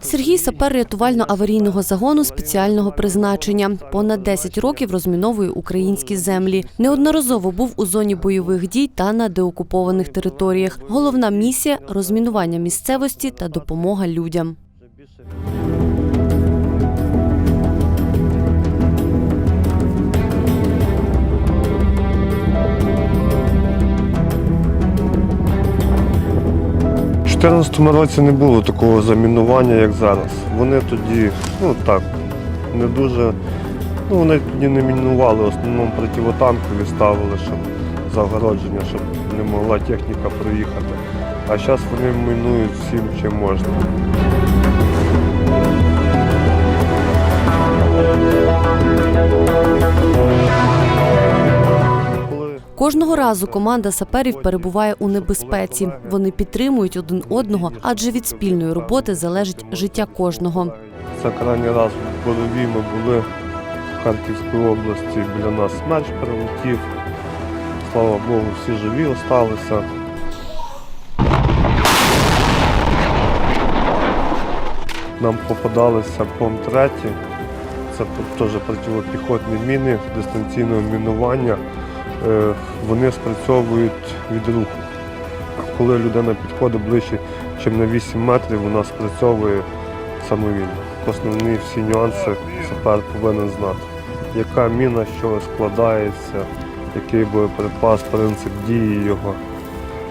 Сергій сапер рятувально-аварійного загону спеціального призначення. Понад 10 років розміновує українські землі. Неодноразово був у зоні бойових дій та на деокупованих територіях. Головна місія розмінування місцевості та допомога людям. 2014 році не було такого замінування, як зараз. Вони тоді, ну так, не дуже. Ну, вони тоді не мінували, в основному противотанкові ставили, щоб загородження, щоб не могла техніка проїхати. А зараз вони мінують всім, чим можна. Кожного разу команда саперів перебуває у небезпеці. Вони підтримують один одного, адже від спільної роботи залежить життя кожного. Це крайній раз в Борові ми були в Харківській області, біля нас смерч прилетів. Слава Богу, всі живі залишилися. Нам попадалися ПОМ-3, це теж протипіхотні міни дистанційного мінування. Е, Вони спрацьовують від руху. Коли людина підходить ближче, ніж на 8 метрів, вона спрацьовує самовільно. Основні всі нюанси сапер повинен знати. Яка міна, з чого складається, який боєприпас, принцип дії його,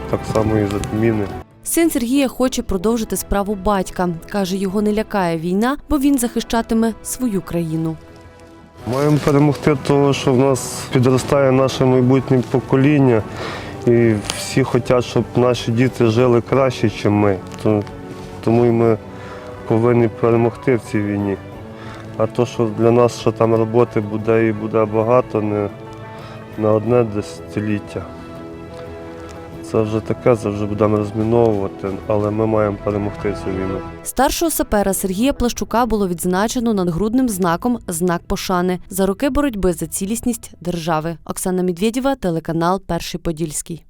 так само і за міни. Син Сергія хоче продовжити справу батька. Каже, його не лякає війна, бо він захищатиме свою країну. Маємо перемогти того, що в нас підростає наше майбутнє покоління, і всі хочуть, щоб наші діти жили краще, ніж ми. Тому і ми повинні перемогти в цій війні. А то, що для нас, що там роботи буде і буде багато, не на одне десятиліття. Це вже таке, це вже будемо розміновувати, але ми маємо перемогти цю війну. Старшого сапера Сергія Плащука було відзначено надгрудним знаком знак пошани за роки боротьби за цілісність держави. Оксана Медведєва, телеканал Перший Подільський.